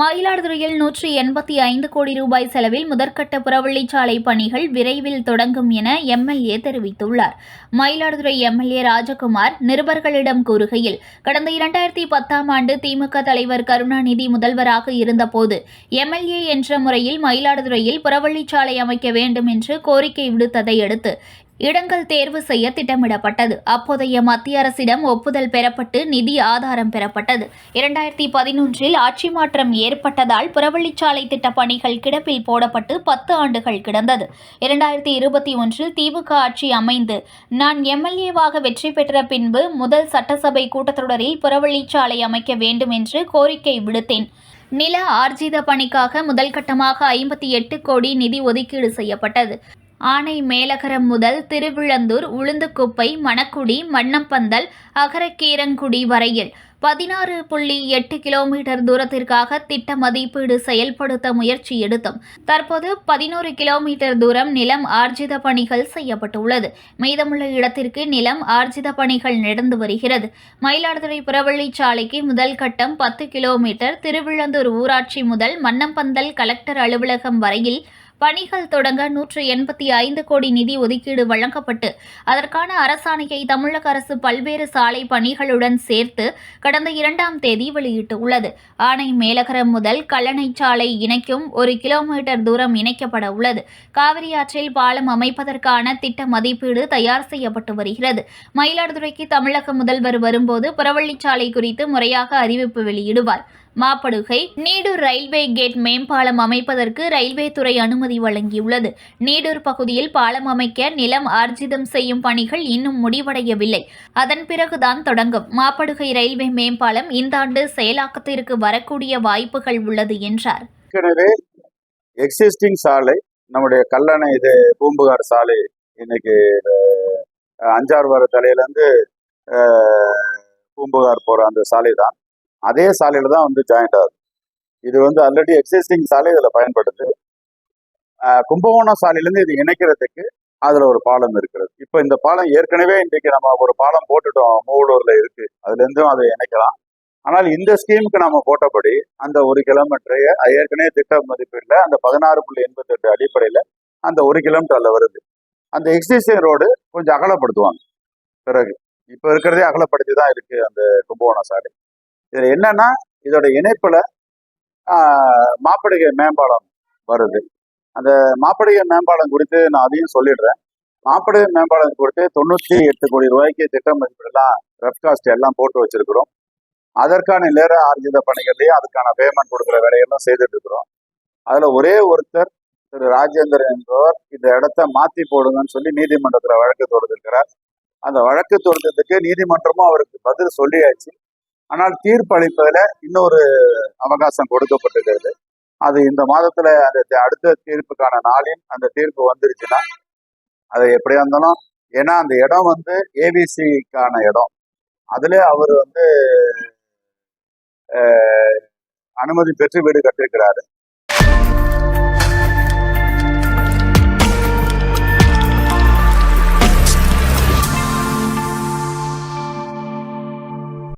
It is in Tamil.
மயிலாடுதுறையில் நூற்றி எண்பத்தி ஐந்து கோடி ரூபாய் செலவில் முதற்கட்ட புறவழிச்சாலை பணிகள் விரைவில் தொடங்கும் என எம்எல்ஏ தெரிவித்துள்ளார். மயிலாடுதுறை எம்எல்ஏ ராஜகுமார் நிருபர்களிடம் கூறுகையில் கடந்த இரண்டாயிரத்தி பத்தாம் ஆண்டு திமுக தலைவர் கருணாநிதி முதல்வராக இருந்தபோது எம்எல்ஏ என்ற முறையில் மயிலாடுதுறையில் புறவழிச்சாலை அமைக்க வேண்டும் என்று கோரிக்கை விடுத்ததை அடுத்து இடங்கள் தேர்வு செய்ய திட்டமிடப்பட்டது. அப்போதைய மத்திய அரசிடம் ஒப்புதல் பெறப்பட்டு நிதி ஆதாரம் பெறப்பட்டது. இரண்டாயிரத்தி பதினொன்றில் ஆட்சி மாற்றம் ஏற்பட்டதால் புறவழிச்சாலை திட்ட பணிகள் கிடப்பில் போடப்பட்டு பத்து ஆண்டுகள் கிடந்தது. இரண்டாயிரத்தி இருபத்தி ஒன்றில் திமுக ஆட்சி அமைந்து நான் எம்எல்ஏவாக வெற்றி பெற்ற பின்பு முதல் சட்டசபை கூட்டத்தொடரில் புறவழிச்சாலை அமைக்க வேண்டும் என்று கோரிக்கை விடுத்தேன். நில ஆர்ஜித பணிக்காக முதல் கட்டமாக ஐம்பத்தி எட்டு கோடி நிதி ஒதுக்கீடு செய்யப்பட்டது. ஆனை மேலகரம் முதல் திருவிழந்தூர் உளுந்துக்குப்பை மணக்குடி மண்ணம்பந்தல் அகரக்கீரங்குடி வரையில் பதினாறு புள்ளி எட்டு கிலோமீட்டர் தூரத்திற்காக திட்ட மதிப்பீடு செயல்படுத்த முயற்சி எடுத்தோம். தற்போது பதினோரு கிலோமீட்டர் தூரம் நிலம் ஆர்ஜித பணிகள் செய்யப்பட்டுள்ளது. மீதமுள்ள இடத்திற்கு நிலம் ஆர்ஜித பணிகள் நடந்து வருகிறது. மயிலாடுதுறை புறவழிச்சாலைக்கு முதல் கட்டம் பத்து கிலோமீட்டர் திருவிழந்தூர் ஊராட்சி முதல் மன்னம்பந்தல் கலெக்டர் அலுவலகம் வரையில் பணிகள் தொடங்க நூற்று எண்பத்தி ஐந்து கோடி நிதி ஒதுக்கீடு வழங்கப்பட்டு அதற்கான அரசாணையை தமிழக அரசு பல்வேறு சாலை பணிகளுடன் சேர்த்து கடந்த இரண்டாம் தேதி வெளியிட்டுள்ளது. ஆணை மேலகரம் முதல் கல்லணை சாலை இணைக்கும் ஒரு கிலோமீட்டர் தூரம் இணைக்கப்பட உள்ளது. காவிரி ஆற்றில் பாலம் அமைப்பதற்கான திட்ட மதிப்பீடு தயார் செய்யப்பட்டு வருகிறது. மயிலாடுதுறைக்கு தமிழக முதல்வர் வரும்போது புறவழிச்சாலை குறித்து முறையாக அறிவிப்பு வெளியிடுவார். மாப்படுகை நீடூர் ரயில்வே கேட் மேம்பாலம் அமைப்பதற்கு ரயில்வே துறை அனுமதி வழங்கியுள்ளது. நீடூர் பகுதியில் பாலம் அமைக்க நிலம் ஆர்ஜிதம் செய்யும் பணிகள் இன்னும் முடிவடையவில்லை. அதன் பிறகுதான் தொடங்கும். மாப்படுகை ரயில்வே மேம்பாலம் இந்த ஆண்டு செயலாக்கத்திற்கு வரக்கூடிய வாய்ப்புகள் உள்ளது என்றார். ஏற்கனவே எக்ஸிஸ்டிங் சாலை நம்முடைய கல்லணை இது பூம்புகார் சாலை இன்னைக்கு அஞ்சாறு வார தலையிலேருந்து பூம்புகார் போகிற அந்த சாலை தான் அதே சாலையில் தான் வந்து ஜாயிண்ட் ஆகுது. இது வந்து ஆல்ரெடி எக்ஸிஸ்டிங் சாலை இதில் பயன்படுது. கும்பகோணம் சாலையிலேருந்து இது இணைக்கிறதுக்கு அதில் ஒரு பாலம் இருக்கிறது. இப்போ இந்த பாலம் ஏற்கனவே இன்றைக்கு நம்ம ஒரு பாலம் போட்டுட்டோம் மூவலூரில் இருக்கு. அதுலேருந்தும் அதை இணைக்கலாம். ஆனால் இந்த ஸ்கீமுக்கு நம்ம போட்டபடி அந்த ஒரு கிலோமீட்டரை ஏற்கனவே திட்ட மதிப்பீடுல அந்த பதினாறு புள்ளி எண்பத்தி எட்டு அடிப்படையில் அந்த ஒரு கிலோமீட்டரில் வருது. அந்த எக்ஸிஸ்டிங் ரோடு கொஞ்சம் அகலப்படுத்துவாங்க. பிறகு இப்போ இருக்கிறதே அகலப்படுத்தி தான் இருக்கு அந்த கும்பகோணம் சாலை. இதுல என்னன்னா இதோட இணைப்புல ஆஹ், மாப்பிடுகை மேம்பாலம் வருது. அந்த மாப்பிடுகை மேம்பாலம் குறித்து நான் அதையும் சொல்லிடுறேன். மாப்பிடுகை மேம்பாலம் குறித்து தொண்ணூற்றி எட்டு கோடி ரூபாய்க்கு திட்ட மதிப்பீடுலாம் ரெஃப் காஸ்ட் எல்லாம் போட்டு வச்சிருக்கிறோம். அதற்கான நேர ஆர்ஜித பணிகள்லயும் அதுக்கான பேமெண்ட் கொடுக்குற வேலையெல்லாம் செய்துட்டு இருக்கிறோம். அதுல ஒரே ஒருத்தர் திரு ராஜேந்திரன் என்பவர் இந்த இடத்த மாத்தி போடுங்கன்னு சொல்லி நீதிமன்றத்துல வழக்கு தொடுத்திருக்கிறார். அந்த வழக்கு தொடுத்ததுக்கு நீதிமன்றமும் அவருக்கு பதில் சொல்லியாச்சு. ஆனால் தீர்ப்பு அளிப்பதில் இன்னொரு அவகாசம் கொடுக்கப்பட்டிருக்கிறது. அது இந்த மாதத்துல அந்த அடுத்த தீர்ப்புக்கான நாளில் அந்த தீர்ப்பு வந்துருச்சுன்னா அது எப்படியா இருந்தாலும் ஏன்னா அந்த இடம் வந்து ஏபிசிக்கான இடம். அதுல அவர் வந்து அனுமதி பெற்று வீடு கட்டிருக்கிறாரு